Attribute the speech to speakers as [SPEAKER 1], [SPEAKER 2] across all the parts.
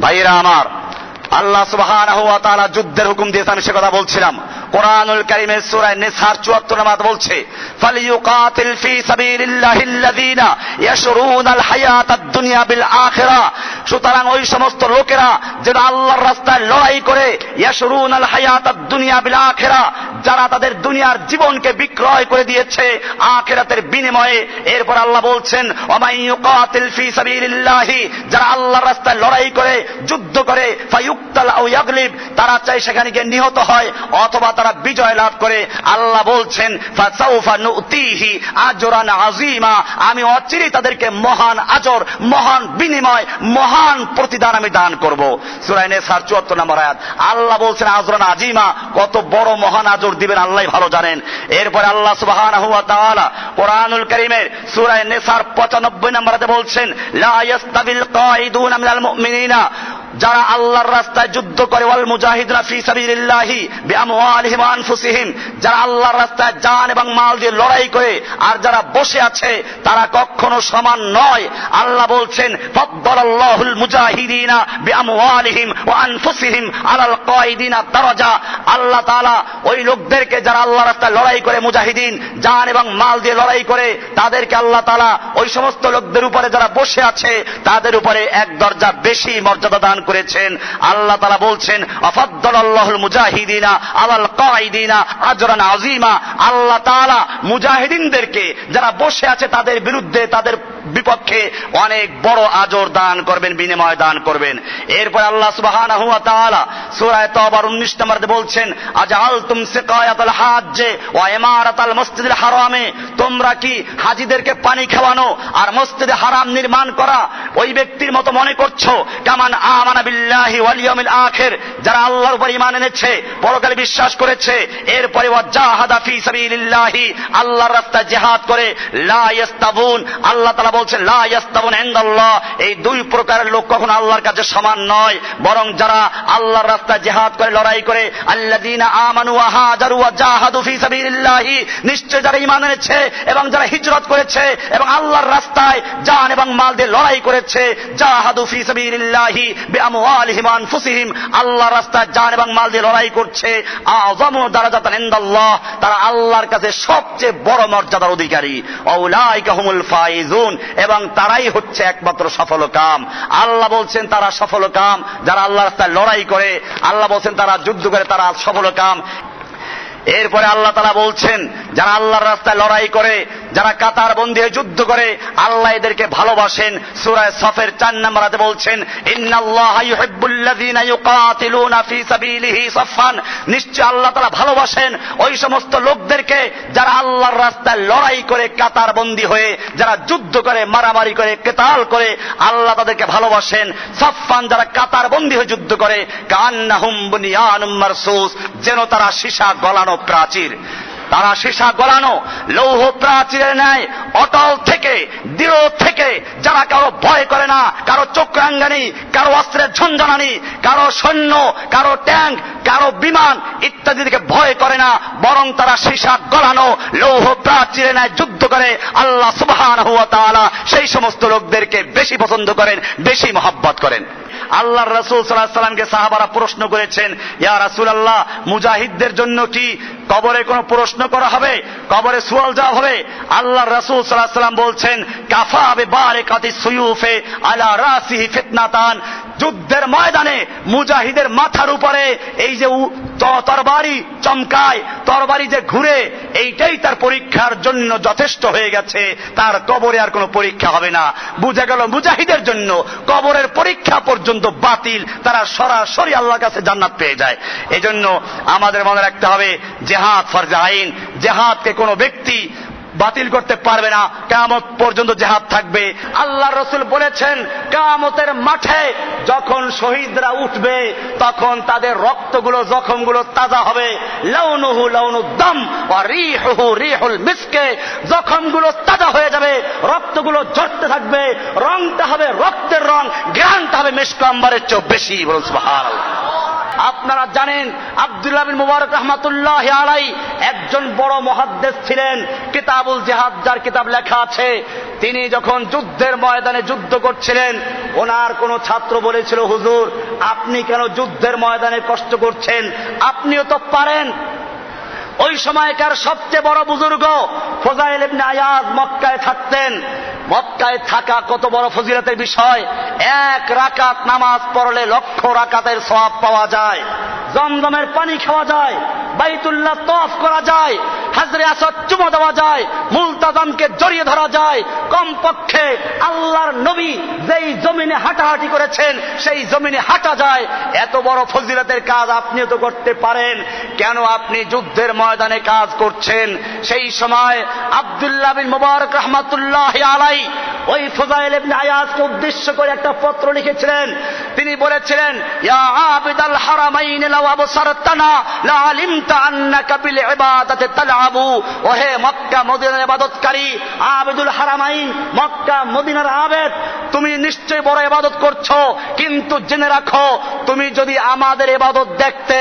[SPEAKER 1] ভাইয়েরা আমার, আল্লাহ ওয়া যুদ্ধের হুকুম দিয়েছে আমি সে কথা বলছিলাম। কোরআনুল কারীমের সূরা নিসার 74 নম্বর বলছে, ফালিয়ুকাতিল ফি সাবিলিল্লাহিল্লাযীনা ইয়াশরুনাল হায়াতাদ দুনিয়া বিল আখিরা সুতরাং ওই সমস্ত লোকেরা যারা আল্লাহর রাস্তায় লড়াই করে ইয়াশরুনাল হায়াতাদ দুনিয়া বিল আখিরা যারা তাদের দুনিয়ার জীবনকে বিক্রয় করে দিয়েছে আখিরাতের বিনিময়ে, এরপর আল্লাহ বলছেন যারা আল্লাহর রাস্তায় লড়াই করে, যুদ্ধ করে, ফায়ুক্তাল ইয়াগলিব, তারা চাই সেখানে গিয়ে নিহত হয়, অথবা তারা বিজয় লাভ করে। আল্লাহ বলছেন আযীমা আমি অচিরেই তাদেরকে মহান আজর, মহান বিনিময়, মহান প্রতিদান আমি দান করব। সূরা নিসার 74 নম্বর আয়াত। আল্লাহ বলছেন, আজরান আজিমা কত বড় মহান আজর দিবেন আল্লাহ ভালো জানেন। এরপরে আল্লাহ সুবাহান হুয়া তাআলা কোরআনুল করিমের সূরা নিসার 95 নম্বরে বলছেন, লা ইয়াস্তাবিল কাঈদুনা মিনাল মুমিনিনা। যারা আল্লাহর রাস্তায় যুদ্ধ করে, ওয়াল মুজাহিদুনা ফি সাবিলিল্লাহি বিআমওয়ালিহিম ওয়া আনফুসিহিম, যারা আল্লাহর রাস্তায় জান এবং মাল দিয়ে লড়াই করে আর যারা বসে আছে, তারা কখনো সমান নয়। আল্লাহ বলছেন, ফাদ্দালাল্লাহুল মুজাহিদিনা বিআমওয়ালিহিম ওয়া আনফুসিহিম আলাল কাঈদিনা দারাজা। আল্লাহ তাআলা ওই লোকদেরকে যারা আল্লাহর রাস্তায় লড়াই করে, মুজাহিদিন, জান এবং মাল দিয়ে লড়াই করে, তাদেরকে আল্লাহ তাআলা ওই সমস্ত লোকদের উপরে যারা বসে আছে, তাদের উপরে এক দরজা বেশি মর্যাদা দান করেছেন। আল্লাহ তারা বলছেন আফাদ্দাল্লাহুল মুজাহিদিনা আলাল কাইদিনা আজরান আজিমা আল্লাহ তাআলা মুজাহিদিনদেরকে, যারা বসে আছে তাদের বিরুদ্ধে, তাদের বিপক্ষে অনেক বড় আজর দান করবেন, বিনিময় দান করবেন। এরপর আল্লাহ সুবহানাহু ওয়া তাআলা সূরা তাওবার 19 নম্বরে বলছেন, আজআলতুম সিকায়াতাল হাজ্জে ওয়া ইমারাতাল মসজিদিল হারামে, তোমরা কি হাজিদেরকে পানি খাওয়ানো আর মসজিদে হারাম নির্মাণ করা ওই ব্যক্তির মতো মনে করছ? কামান আমানা বিল্লাহি ওয়াল ইয়াউমিল আখির। যারা আল্লাহর উপর ঈমান এনেছে, পরকালে বিশ্বাস করেছে, এরপরে ওয়াজাহাদা ফি সাবিলিল্লাহি, আল্লাহর রাস্তায় জিহাদ করে, লা ইয়াস্তাবুন, আল্লাহ তাআলা বলছেন, লা ইয়াস্তাবুন ইনদাল্লাহ। এই দুই প্রকারের লোক কখনো আল্লাহর কাছে সমান নয়, বরং যারা আল্লাহর রাস্তায় জিহাদ করে, লড়াই করে, আল্লাযীনা আমানু ওয়া হাজারু ওয়া জাহাদু ফি সাবিলিল্লাহি, নিশ্চয় যারা ঈমান এনেছে এবং যারা হিজরত করেছে এবং আল্লাহর রাস্তায় জান এবং মাল দিয়ে লড়াই করেছে, জাহাদু ফি সাবিলিল্লাহি বিআমওয়ালিহিম ওয়া আনফুসিহিম, আল্লাহর রাস্তায় জান এবং মাল দিয়ে লড়াই করছে, আযমু দারাজাতান ইনদাল্লাহ। তারা আল্লাহর কাছে সবচেয়ে বড় মর্যাদার অধিকারী। আউলাইকা হুমুল ফাইজুন। এবং তারাই হচ্ছে একমাত্র সফল কাম আল্লাহ বলছেন, তারা সফল কাম যারা আল্লাহ রাস্তায় লড়াই করে, আল্লাহ বলছেন, তারা যুদ্ধ করে, তারা সফল কাম এরপরে আল্লাহ তারা বলছেন, যারা আল্লাহর রাস্তায় লড়াই করে যারা কাতার বন্দী হয়ে যুদ্ধ করে, আল্লাহ এদেরকে ভালোবাসেন। সুরায় সফের চার নম্বরাতে বলছেন নিশ্চয় আল্লাহ তারা ভালোবাসেন। ওই সমস্ত লোকদেরকে যারা আল্লাহর রাস্তায় লড়াই করে, কাতার বন্দী হয়ে, যারা যুদ্ধ করে, মারামারি করে, কেতাল করে, আল্লাহ তাদেরকে ভালোবাসেন। সাফফান যারা কাতার বন্দী হয়ে যুদ্ধ করে কান্নাহুম বুনিয়ানুম মারসুস, যেন তারা সীসা গলানো প্রাচীর। তারা সীসা গলানো, লৌহ প্রাচীরের ন্যায়, অটল থেকে, দৃঢ় থেকে, যারা কারও ভয় করে না, কারও চক্রাঙ্গানি কারও অস্ত্রের ঝঞ্ঝানানি কারও সৈন্য, কারও ট্যাঙ্ক, কারও বিমান ইত্যাদি থেকে ভয় করে না, বরং তারা সীসা গলানো, লৌহ প্রাচীরের ন্যায় যুদ্ধ করে, আল্লাহ তাআলা সেই সমস্ত লোকদেরকে বেশি পছন্দ করেন, বেশি মহাব্বত করেন। আল্লাহ রসুল সাল্লাহ সাল্লামকে সাহাবারা প্রশ্ন করেছেন, ইয়া রাসুল আল্লাহ মুজাহিদদের জন্য কি কবরে কোনো প্রশ্ন করা হবে, কবরে সুয়াল যাওয়া হবে। আল্লাহ রসুল সাল্লাম বলছেন, কাফা হবে বারে কাতি সুয়ুফে আলা রাসি ফিতনাতান। যুদ্ধের ময়দানে মুজাহিদের মাথার উপরে এই যে তরবারি চমকায়, তরবারি যে ঘুরে, এইটাই তার পরীক্ষার জন্য যথেষ্ট হয়ে গেছে। তার কবরে আর কোনো পরীক্ষা হবে না। বুঝে গেল মুজাহিদের জন্য কবরের পরীক্ষা পর্যন্ত বাতিল। তারা সরাসরি আল্লাহর কাছে জান্নাত পেয়ে যায়। এজন্য আমাদের মনে রাখতে হবে, জেহাদ ফরজা আইন। জেহাদকে কোনো ব্যক্তি বাতিল করতে পারবে না। কামত পর্যন্ত জেহাদ থাকবে। আল্লাহ রসুল বলেছেন কামতের মাঠে যখন শহীদরা উঠবে, তখন তাদের রক্তগুলো, জখমগুলো তাজা হবে। লৌনুহু লৌনু দম রিহুহু রিহুল মিসকে। জখমগুলো তাজা হয়ে যাবে, রক্তগুলো ঝরতে থাকবে, রংটা হবে রক্তের রং জ্ঞানটা হবে মিসক আম্বারের চেয়েও বেশি। বলুন সুবহানাল্লাহ। আপনারা জানেন আব্দুল্লাহ বিন মুবারক রহমাতুল্লাহ আলাই একজন বড় মহাদ্দেশ ছিলেন, কিতাবুল জেহাদ যার কিতাব লেখা আছে। তিনি যখন যুদ্ধের ময়দানে যুদ্ধ করছিলেন, ওনার কোন ছাত্র বলেছিল, হুজুর, আপনি কেন যুদ্ধের ময়দানে কষ্ট করছেন? আপনিও তো পারেন। ওই সময়কার সবচেয়ে বড় বুজুর্গ ফজাইল ইবনে আয়াজ মক্কায় থাকতেন। মক্কায় থাকা কত বড় ফজিলতের বিষয়, এক রাকাত নামাজ পড়লে লক্ষ রাকাতের সব পাওয়া যায়। জমজমের পানি খাওয়া যায়। বাইতুল্লাহ তফ করা যায়, হাজরে আসাদ চুমা দেওয়া যায় মুলতাজামকে জড়িয়ে ধরা যায়। কমপক্ষে আল্লাহর নবী যেই জমিনে হাঁটাহাঁটি করেছেন, সেই জমিনে হাঁটা যায়। এত বড় ফজিলতের কাজ আপনিও তো করতে পারেন। কেন আপনি যুদ্ধের ময়দানে কাজ করছেন? সেই সময় আব্দুল্লাহ বিন মুবারক রহমাতুল্লাহ আলাই ওই ফজাইল ইবনে আয়াজকে উদ্দেশ্য করে একটা পত্র লিখেছিলেন। তিনি বলেছিলেন হারামাইন মক্কা ইবাদতকারী, আবিদুল হারামাইন, মক্কা আবেদ, তুমি নিশ্চয়ই বড় ইবাদত করছ, কিন্তু জেনে রাখো, তুমি যদি আমাদের ইবাদত দেখতে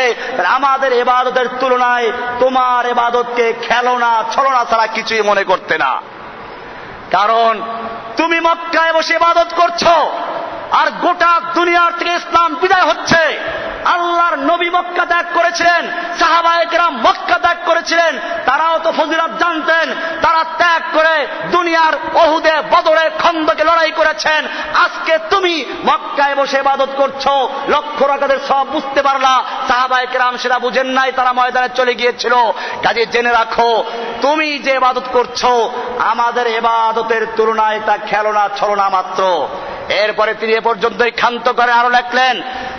[SPEAKER 1] আমাদের ইবাদতের তুলনায় তোমার ইবাদতকে খেলনা ছলনা ছাড়া কিছুই মনে করতে না। কারণ তুমি মক্কায় বসে ইবাদত করছ, আর গোটা দুনিয়ার থেকে ইসলাম বিদায় হচ্ছে। আল্লাহর নবী মক্কা ত্যাগ করেছিলেন সাহাবায়করাম মক্কা ত্যাগ করেছিলেন, তারাও তো ফজিলত জানতেন, তারা ত্যাগ করে দুনিয়ার অহুদে বদরে, খন্দকে লড়াই করেছেন। আজকে তুমি মক্কায় বসে ইবাদত করছ, লক্ষ রাকাতের সব বুঝতে পারলা। সাহাবায়করাম সেটা বুঝেন নাই, তারা ময়দানে চলে গিয়েছিল। কাজে জেনে রাখো তুমি যে এবাদত করছ, আমাদের এবাদতের তুলনায় তা খেলনা ছলনা মাত্র। এরপরে তিনি এ পর্যন্তই ক্ষান্ত করে আরও লেখলেন,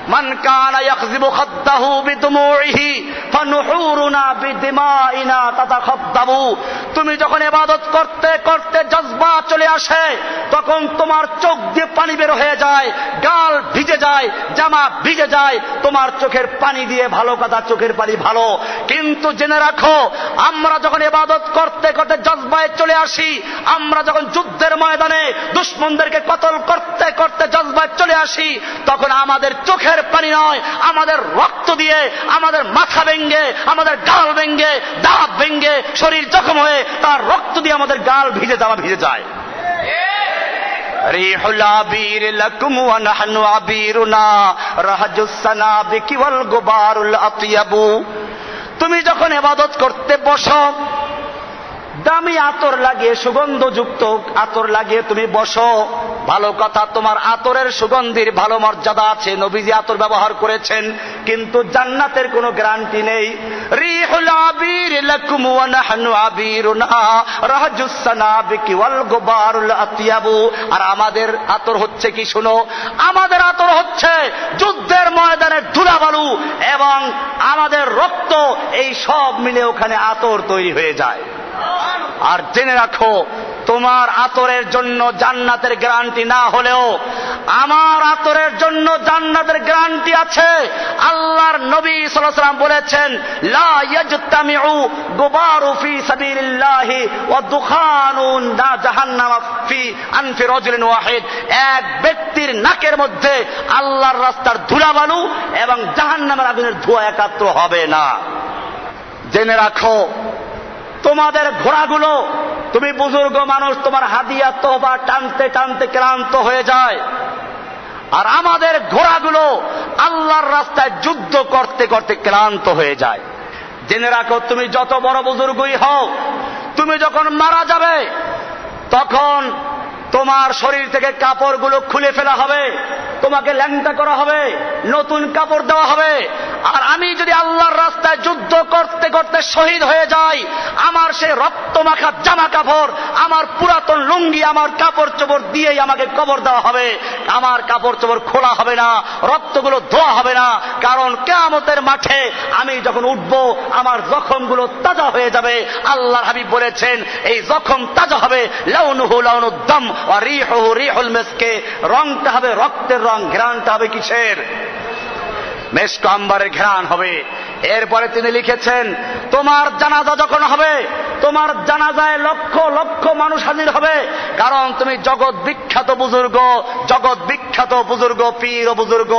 [SPEAKER 1] মান কানা ইয়াখযিবু খাদ্দাহু বিদুমুইহি ফানুহুরুনা বিদিমাইনা তাতাখাদ্দাবু তুমি যখন ইবাদত করতে করতে জজবা চলে আসে, তখন তোমার চোখ দিয়ে পানি বের হয়ে যায়, গাল ভিজে যায়, জামা ভিজে যায়, তোমার চোখের পানি দিয়ে ভালো কথা চোখের পানি ভালো। কিন্তু জেনে রাখো, আমরা যখন ইবাদত করতে করতে জজবায় চলে আসি, আমরা যখন যুদ্ধের ময়দানে দুশ্মনদেরকে কতল করতে করতে জজবায় চলে আসি, তখন আমাদের চোখের পানি নয়, আমাদের রক্ত দিয়ে, আমাদের মাথা ভেঙ্গে, আমাদের গাল ভেঙ্গে, দাঁত ভেঙ্গে, শরীর জখম হয়ে তার রক্ত দিয়ে আমাদের গাল ভিজে যাওয়া ভিজে যায়। তুমি যখন এবাদত করতে বস, দামি আতর লাগিয়ে, সুগন্ধযুক্ত আতর লাগিয়ে তুমি বসো। ভালো কথা, তোমার আতরের সুগন্ধির ভালো মর্যাদা আছে, নবীজি আতর ব্যবহার করেছেন, কিন্তু জান্নাতের কোনো গ্যারান্টি নেই। আর আমাদের আতর হচ্ছে কি, শুনো, আমাদের আতর হচ্ছে যুদ্ধের ময়দানের ধুলাবালু এবং আমাদের রক্ত, এই সব মিলে ওখানে আতর তৈরি হয়ে যায়। আর জেনে রাখো তোমার আতরের জন্য জান্নাতের গ্যারান্টি না হলেও আমার আতরের জন্য জান্নাতের গ্যারান্টি আছে। আল্লাহর নবী সাল্লাম বলেছেন এক ব্যক্তির নাকের মধ্যে আল্লাহর রাস্তার ধুলা ধুলাবালু এবং জাহান্নামের আগুনের ধোঁয়া একাত্র হবে না। জেনে রাখো, তোমাদের ঘোড়াগুলো তুমি বুজুর্গ মানুষ, তোমার হাদিয়া, তোহবা টানতে টানতে ক্লান্ত হয়ে যায়। আর আমাদের ঘোড়াগুলো আল্লাহর রাস্তায় যুদ্ধ করতে করতে ক্লান্ত হয়ে যায়। জেনে রাখো, তুমি যত বড় বুজুর্গই হও, তুমি যখন মারা যাবে, তখন তোমার শরীর থেকে কাপড়গুলো খুলে ফেলা হবে, তোমাকে ল্যাংটা করা হবে, নতুন কাপড় দেওয়া হবে আর আমি যদি আল্লাহর রাস্তায় যুদ্ধ করতে করতে শহীদ হয়ে যাই, আমার সে রক্ত মাখা জামা কাপড় আমার পুরাতন লুঙ্গি, আমার কাপড় চোপড় দিয়েই আমাকে কবর দেওয়া হবে। আমার কাপড় চোপড় খোলা হবে না, রক্তগুলো ধোয়া হবে না, কারণ কেয়ামতের মাঠে আমি যখন উঠব, আমার জখমগুলো তাজা হয়ে যাবে। আল্লাহর হাবিব বলেছেন, এই জখম তাজা হবে, লাউনুহু লাউনুদ্দম রিহুল মেসকে। রংটা হবে রক্তের রং, ঘ্রাণটা হবে কিসের? মেশক আম্বারের হবে। এরপরে তিনি লিখেছেন, তোমার জানাজা যখন হবে, তোমার জানাজায় লক্ষ লক্ষ মানুষ হাজির হবে। কারণ তুমি জগৎ বিখ্যাত বুজুর্গ, জগৎ বিখ্যাত বুজুর্গ, পীর বুজুর্গ।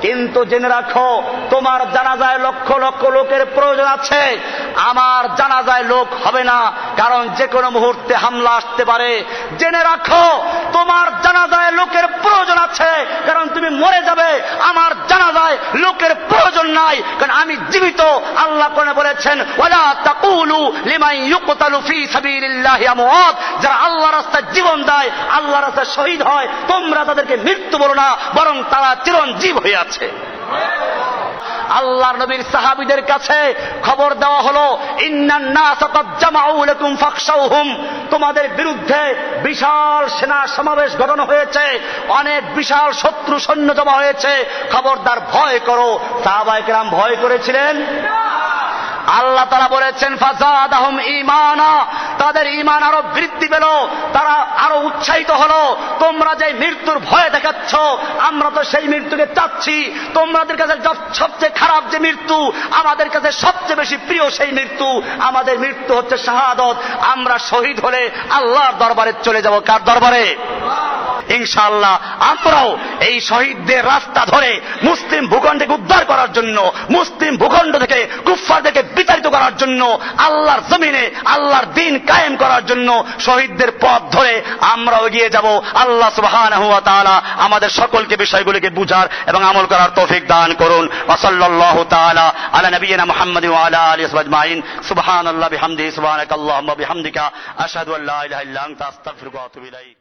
[SPEAKER 1] কিন্তু জেনে রাখো, তোমার জানাজায় লক্ষ লক্ষ লোকের প্রয়োজন আছে। আমার জানাজায় লোক হবে না, কারণ যে কোনো মুহূর্তে হামলা আসতে পারে। জেনে রাখো, তোমার জানাজায় লোকের প্রয়োজন আছে, কারণ তুমি মরে যাবে। আমার জানাজায় লোকের প্রয়োজন নাই কারণ আমি জীবিত। আল্লাহ কোনে বলেছেন লিমাই যারা আল্লাহ রাস্তায় জীবন দেয় আল্লাহ রাস্তায় শহীদ হয়, তোমরা তাদেরকে মৃত্যু বলো না, বরং তারা চিরঞ্জীব হয়ে আছে। আল্লাহর নবীর সাহাবিদের কাছে খবর দেওয়া হলো তোমাদের বিরুদ্ধে বিশাল সেনা সমাবেশ ঘটানো হয়েছে, অনেক বিশাল শত্রু সৈন্য জমা হয়েছে। খবরদার ভয় করো, সাহাবায়ে কেরাম ভয় করেছিলেন? আল্লাহ তারা বলেছেন ফাজাদ আহম ইমানা তাদের ইমান আরও বৃদ্ধি পেল, তারা আরও উৎসাহিত হলো। তোমরা যে মৃত্যুর ভয় দেখাচ্ছ, আমরা তো সেই মৃত্যুকে চাচ্ছি। তোমাদের কাছে সবচেয়ে খারাপ যে মৃত্যু, আমাদের কাছে সবচেয়ে বেশি প্রিয় সেই মৃত্যু, আমাদের মৃত্যু হচ্ছে শাহাদত। আমরা শহীদ হলে আল্লাহর দরবারে চলে যাব। কার দরবারে? ইনশাআল্লাহ আমরাও এই শহীদদের রাস্তা ধরে মুসলিম ভূখণ্ডকে উদ্ধার করার জন্য, মুসলিম ভূখণ্ড থেকে কুফফারদেরকে বিতাড়িত করার জন্য, আল্লাহর জমিনে আল্লাহর দিন কায়েম করার জন্য শহীদদের পথ ধরে আমরাও এগিয়ে যাব। আল্লাহ সুবহানাহু ওয়া তাআলা আমাদের সকলকে বিষয়গুলিকে বুঝার এবং আমল করার তৌফিক দান করুন। ওয়া সাল্লাল্লাহু তাআলা আলা নবিয়িনা মুহাম্মাদ ওয়া আলা আলিহি ওয়া আজমাইন। বিহামদিহি, সুবহানাকাল্লাহুম্মা, বিহামদিকা, আশহাদু আল্লা ইলাহা ইল্লা আনতা, আস্তাগফিরুকা ওয়া আতুবু ইলাইক।